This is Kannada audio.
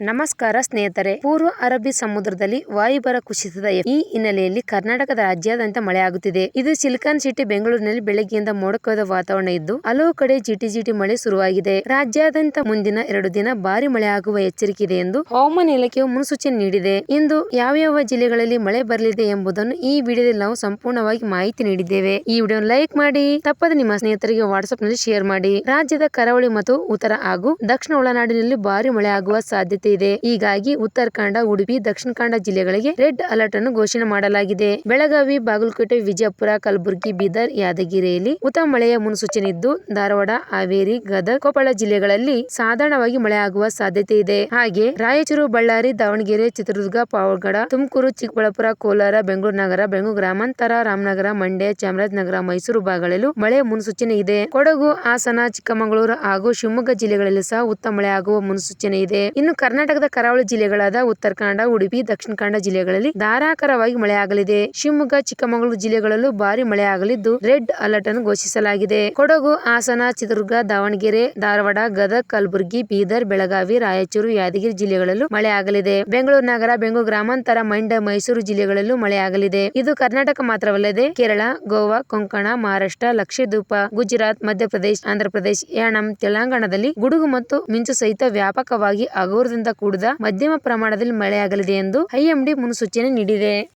ನಮಸ್ಕಾರ ಸ್ನೇಹಿತರೆ. ಪೂರ್ವ ಅರಬ್ಬಿ ಸಮುದ್ರದಲ್ಲಿ ವಾಯುಭಾರ ಕುಸಿತದ ಈ ಹಿನ್ನೆಲೆಯಲ್ಲಿ ಕರ್ನಾಟಕದ ರಾಜ್ಯಾದ್ಯಂತ ಮಳೆಯಾಗುತ್ತಿದೆ. ಇದು ಸಿಲಿಕಾನ್ ಸಿಟಿ ಬೆಂಗಳೂರಿನಲ್ಲಿ ಬೆಳಗ್ಗೆಯಿಂದ ಮೋಡಕದ ವಾತಾವರಣ ಇದ್ದು, ಹಲವು ಕಡೆ ಜಿಟಿ ಜಿಟಿ ಮಳೆ ಶುರುವಾಗಿದೆ. ರಾಜ್ಯಾದ್ಯಂತ ಮುಂದಿನ ಎರಡು ದಿನ ಭಾರಿ ಮಳೆ ಆಗುವ ಎಚ್ಚರಿಕೆ ಇದೆ ಎಂದು ಹವಾಮಾನ ಇಲಾಖೆಯು ಮುನ್ಸೂಚನೆ ನೀಡಿದೆ. ಇಂದು ಯಾವ ಜಿಲ್ಲೆಗಳಲ್ಲಿ ಮಳೆ ಬರಲಿದೆ ಎಂಬುದನ್ನು ಈ ವಿಡಿಯೋದಲ್ಲಿ ನಾವು ಸಂಪೂರ್ಣವಾಗಿ ಮಾಹಿತಿ ನೀಡಿದ್ದೇವೆ. ಈ ವಿಡಿಯೋ ಲೈಕ್ ಮಾಡಿ, ತಪ್ಪದೆ ನಿಮ್ಮ ಸ್ನೇಹಿತರಿಗೆ ವಾಟ್ಸ್ಆಪ್ನಲ್ಲಿ ಶೇರ್ ಮಾಡಿ. ರಾಜ್ಯದ ಕರಾವಳಿ ಮತ್ತು ಉತ್ತರ ಹಾಗೂ ದಕ್ಷಿಣ ಒಳನಾಡಿನಲ್ಲಿ ಭಾರಿ ಮಳೆ ಆಗುವ ಸಾಧ್ಯತೆ ಇದೆ. ಹೀಗಾಗಿ ಉತ್ತರ ಕನ್ನಡ ಉಡುಪಿ, ದಕ್ಷಿಣ ಕನ್ನಡ ಜಿಲ್ಲೆಗಳಿಗೆ ರೆಡ್ ಅಲರ್ಟ್ ಅನ್ನು ಘೋಷಣೆ ಮಾಡಲಾಗಿದೆ. ಬೆಳಗಾವಿ, ಬಾಗಲಕೋಟೆ, ವಿಜಯಪುರ, ಕಲಬುರಗಿ, ಬೀದರ್, ಯಾದಗಿರಿಯಲ್ಲಿ ಉತ್ತಮ ಮಳೆಯ ಮುನ್ಸೂಚನೆ ಇದ್ದು, ಧಾರವಾಡ, ಹಾವೇರಿ, ಗದಗ, ಕೊಪ್ಪಳ ಜಿಲ್ಲೆಗಳಲ್ಲಿ ಸಾಧಾರಣವಾಗಿ ಮಳೆಯಾಗುವ ಸಾಧ್ಯತೆ ಇದೆ. ಹಾಗೆ ರಾಯಚೂರು, ಬಳ್ಳಾರಿ, ದಾವಣಗೆರೆ, ಚಿತ್ರದುರ್ಗ, ಪಾವಗಡ, ತುಮಕೂರು, ಚಿಕ್ಕಬಳ್ಳಾಪುರ, ಕೋಲಾರ, ಬೆಂಗಳೂರು ನಗರ, ಬೆಂಗಳೂರು ಗ್ರಾಮಾಂತರ, ರಾಮನಗರ, ಮಂಡ್ಯ, ಚಾಮರಾಜನಗರ, ಮೈಸೂರು ಭಾಗಗಳಲ್ಲೂ ಮಳೆ ಮುನ್ಸೂಚನೆ ಇದೆ. ಕೊಡಗು, ಹಾಸನ, ಚಿಕ್ಕಮಗಳೂರು ಹಾಗೂ ಶಿವಮೊಗ್ಗ ಜಿಲ್ಲೆಗಳಲ್ಲಿ ಸಹ ಉತ್ತಮ ಮಳೆಯಾಗುವ ಮುನ್ಸೂಚನೆ ಇದೆ. ಇನ್ನು ಕರ್ನಾಟಕದ ಕರಾವಳಿ ಜಿಲ್ಲೆಗಳಾದ ಉತ್ತರ ಕನ್ನಡ ಉಡುಪಿ, ದಕ್ಷಿಣ ಕನ್ನಡ ಜಿಲ್ಲೆಗಳಲ್ಲಿ ಧಾರಾಕಾರವಾಗಿ ಮಳೆಯಾಗಲಿದೆ. ಶಿವಮೊಗ್ಗ, ಚಿಕ್ಕಮಗಳೂರು ಜಿಲ್ಲೆಗಳಲ್ಲೂ ಭಾರಿ ಮಳೆಯಾಗಲಿದ್ದು ರೆಡ್ ಅಲರ್ಟ್ ಅನ್ನು ಘೋಷಿಸಲಾಗಿದೆ. ಕೊಡಗು, ಹಾಸನ, ಚಿತ್ರದುರ್ಗ, ದಾವಣಗೆರೆ, ಧಾರವಾಡ, ಗದಗ, ಕಲಬುರಗಿ, ಬೀದರ್, ಬೆಳಗಾವಿ, ರಾಯಚೂರು, ಯಾದಗಿರಿ ಜಿಲ್ಲೆಗಳಲ್ಲೂ ಮಳೆಯಾಗಲಿದೆ. ಬೆಂಗಳೂರು ನಗರ, ಬೆಂಗಳೂರು ಗ್ರಾಮಾಂತರ, ಮಂಡ್ಯ, ಮೈಸೂರು ಜಿಲ್ಲೆಗಳಲ್ಲೂ ಮಳೆಯಾಗಲಿದೆ. ಇದು ಕರ್ನಾಟಕ ಮಾತ್ರವಲ್ಲದೆ ಕೇರಳ, ಗೋವಾ, ಕೊಂಕಣ, ಮಹಾರಾಷ್ಟ್ರ, ಲಕ್ಷದ್ವೀಪ, ಗುಜರಾತ್, ಮಧ್ಯಪ್ರದೇಶ, ಆಂಧ್ರಪ್ರದೇಶ ಯಾಣಂ ತೆಲಂಗಾಣದಲ್ಲಿ ಗುಡುಗು ಮತ್ತು ಮಿಂಚು ಸಹಿತ ವ್ಯಾಪಕವಾಗಿ ಹಗುರದಿಂದ ಕೂಡಿದ ಮಧ್ಯಮ ಪ್ರಮಾಣದಲ್ಲಿ ಮಳೆಯಾಗಲಿದೆ ಎಂದು ಐಎಂಡಿ ಮುನ್ಸೂಚನೆ ನೀಡಿದೆ.